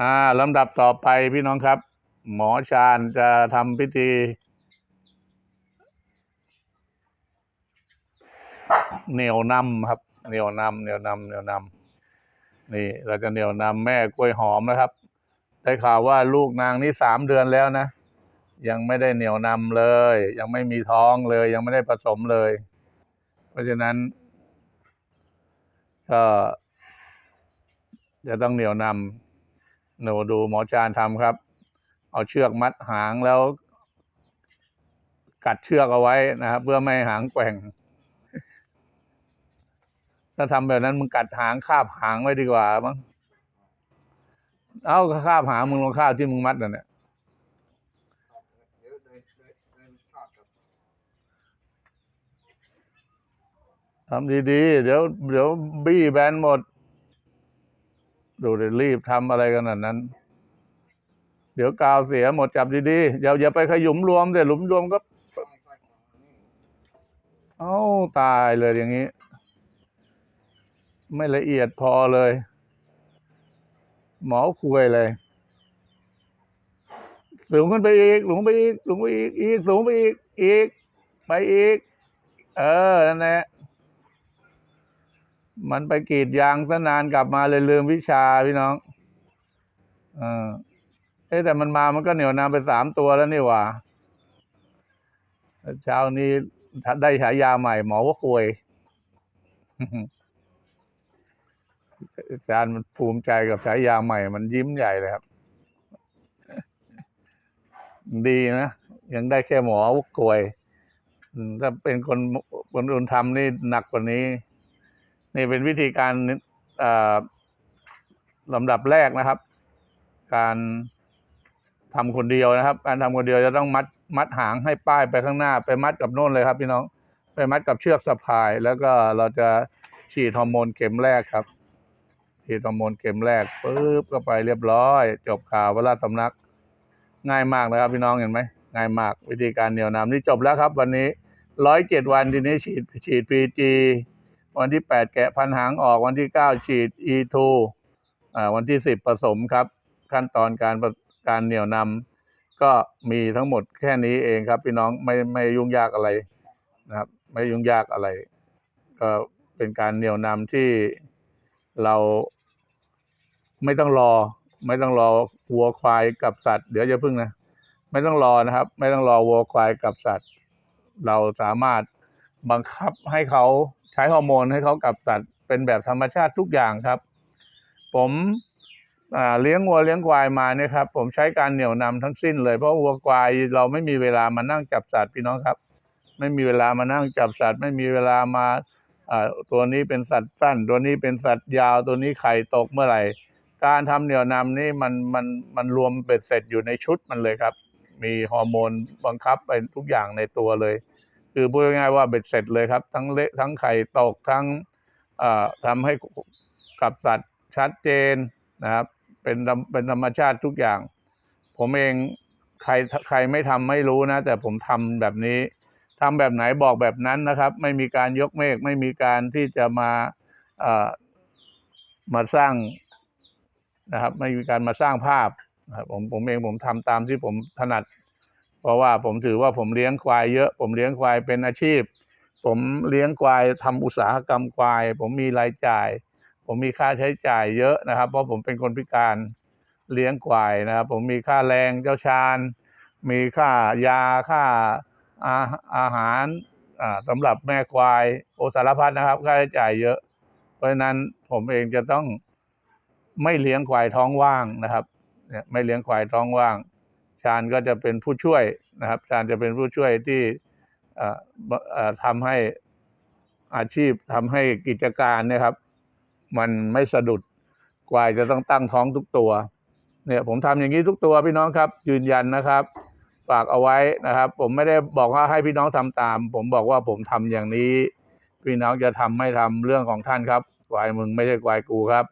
อ่าลำดับต่อไปพี่น้องครับ หมอชาญจะทำพิธี เหนียวนำครับ เหนียวนำเหนียวนำเหนียวนำนี่ เราจะเหนียวนำแม่กล้วยหอมนะครับ ได้ข่าวว่าลูกนางนี่สามเดือนแล้วนะ ยังไม่ได้เหนียวนำเลย ยังไม่มีท้องเลย ยังไม่ได้ผสมเลย เพราะฉะนั้น ก็จะต้องเหนียวนำ หนูดูหมอจานทำครับ เอาเชือกมัดหางแล้ว กัดเชือกเอาไว้นะครับเพื่อไม่ให้หางแกว่ง ถ้าทำแบบนั้นมึงกัดหางคาบหางไว้ดีกว่ามั้งเอาคาบหางมึงลองคาบที่มึงมัดน่ะเนี่ยเดี๋ยวเดินเดินเดินชอบครับทำดีๆ เดี๋ยว เดี๋ยวบี้แบนหมด ดูเดี๋ยวรีบทำอะไรกันนั้นนั้น เดี๋ยวกาวเสียหมดจับดีๆอย่าอย่าไปขยุมรวมเดี๋ยวหลุมรวมก็ เอ้าตายเลยอย่างนี้ ไม่ละเอียดพอเลย หมอคุยเลยสูงขึ้นไปอีกสูงไปอีกสูงไปอีกอีกสูงไปอีกอีก ไปอีก เออนั่นแหละ มันไปกรีดยางซะนานกลับมาเลยลืมวิชาพี่น้องเออเอ๊แต่มันมามันก็เหนียวนำไปสามตัวแล้วนี่หว่าเช้านี้ได้ฉายาใหม่ หมอว่าคุยอาจารย์มันภูมิใจกับฉายาใหม่ มันยิ้มใหญ่เลยครับ ดีนะ ยังได้แค่หมอวุกกวยถ้าเป็นคนคนอื่นทำนี่หนักกว่านี้ นี่เป็นวิธีการลำดับแรกนะครับ การทำคนเดียวนะครับ การทำคนเดียวจะต้องมัดมัดหางให้ป้ายไปข้างหน้า ไปมัดกับโน่นเลยครับ พี่น้องไปมัดกับเชือกสะพาย แล้วก็เราจะฉีดฮอร์โมนเข็มแรกครับ ฉีดฮอร์โมนเข็มแรกปุ๊บก็ไปเรียบร้อย จบข่าววราสำนัก ง่ายมากนะครับ พี่น้องเห็นไหมง่ายมากวิธีการเหนียวนำนี่จบแล้วครับ วันนี้ร้อยเจ็ดวันทีนี้ฉีดฉีดพีจี วันที่แปดแกะพันหางออกวันที่เก้าฉีดอีทูอ่าวันที่สิบผสมครับ ขั้นตอนการการเหนี่ยวนำก็มีทั้งหมดแค่นี้เองครับ พี่น้องไม่ไม่ยุ่งยากอะไรนะครับ ไม่ยุ่งยากอะไร ก็เป็นการเหนี่ยวนำที่เราไม่ต้องรอ ไม่ต้องรอวัวควายกับสัตว์ เดี๋ยวจะพึ่งนะ ไม่ต้องรอนะครับ ไม่ต้องรอวัวควายกับสัตว์ เราสามารถ บังคับให้เขาใช้ฮอร์โมนให้เขากับสัตว์เป็นแบบธรรมชาติทุกอย่างครับ ผมเลี้ยงวัวเลี้ยงควายมาเนี่ยครับ ผมใช้การเหนี่ยวนำทั้งสิ้นเลยเพราะวัวควายเราไม่มีเวลามานั่งจับสัตว์พี่น้องครับ ไม่มีเวลามานั่งจับสัตว์ ไม่มีเวลามาตัวนี้เป็นสัตว์สั้น ตัวนี้เป็นสัตว์ยาวตัวนี้ไข่ตกเมื่อไหร่ การทำเหนี่ยวนำนี่มันมันมันรวมเป็นเสร็จอยู่ในชุดมันเลยครับ มีฮอร์โมนบังคับไปทุกอย่างในตัวเลย คือพูดง่ายๆว่าเบ็ดเสร็จเลยครับ ทั้งเละทั้งไข่ตกทั้งเอ่อทำให้กับสัตว์ชัดเจนนะครับ เป็นธรรมเป็นธรรมชาติทุกอย่าง ผมเองใครใครไม่ทำไม่รู้นะ แต่ผมทำแบบนี้ทำแบบไหนบอกแบบนั้นนะครับ ไม่มีการยกเมฆไม่มีการที่จะมามาสร้างนะครับ ไม่มีการมาสร้างภาพผมผมเองผมทำตามที่ผมถนัด เพราะว่าผมถือว่าผมเลี้ยงควายเยอะ ผมเลี้ยงควายเป็นอาชีพ ผมเลี้ยงควายทำอุตสาหกรรมควาย ผมมีรายจ่าย ผมมีค่าใช้จ่ายเยอะนะครับ เพราะผมเป็นคนพิการเลี้ยงควายนะครับ ผมมีค่าแรงเจ้าชาญมีค่ายาค่าอาอาหารสำหรับแม่ควายโอสารพัดนะครับ ค่าใช้จ่ายเยอะ เพราะฉะนั้นผมเองจะต้องไม่เลี้ยงควายท้องว่างนะครับ ไม่เลี้ยงควายท้องว่าง ชาญก็จะเป็นผู้ช่วยนะครับชาญจะเป็นผู้ช่วยที่ทำให้อาชีพทำให้กิจการเนะครับ มันไม่สะดุดควายจะต้องตั้งท้องทุกตัว เนี่ยผมทำอย่างนี้ทุกตัวพี่น้องครับ ยืนยันนะครับ ฝากเอาไว้นะครับ ผมไม่ได้บอกว่าให้พี่น้องทำตาม ผมบอกว่าผมทำอย่างนี้ พี่น้องจะทำไม่ทำเรื่องของท่านครับควายมึงไม่ใช่ควายกูครับ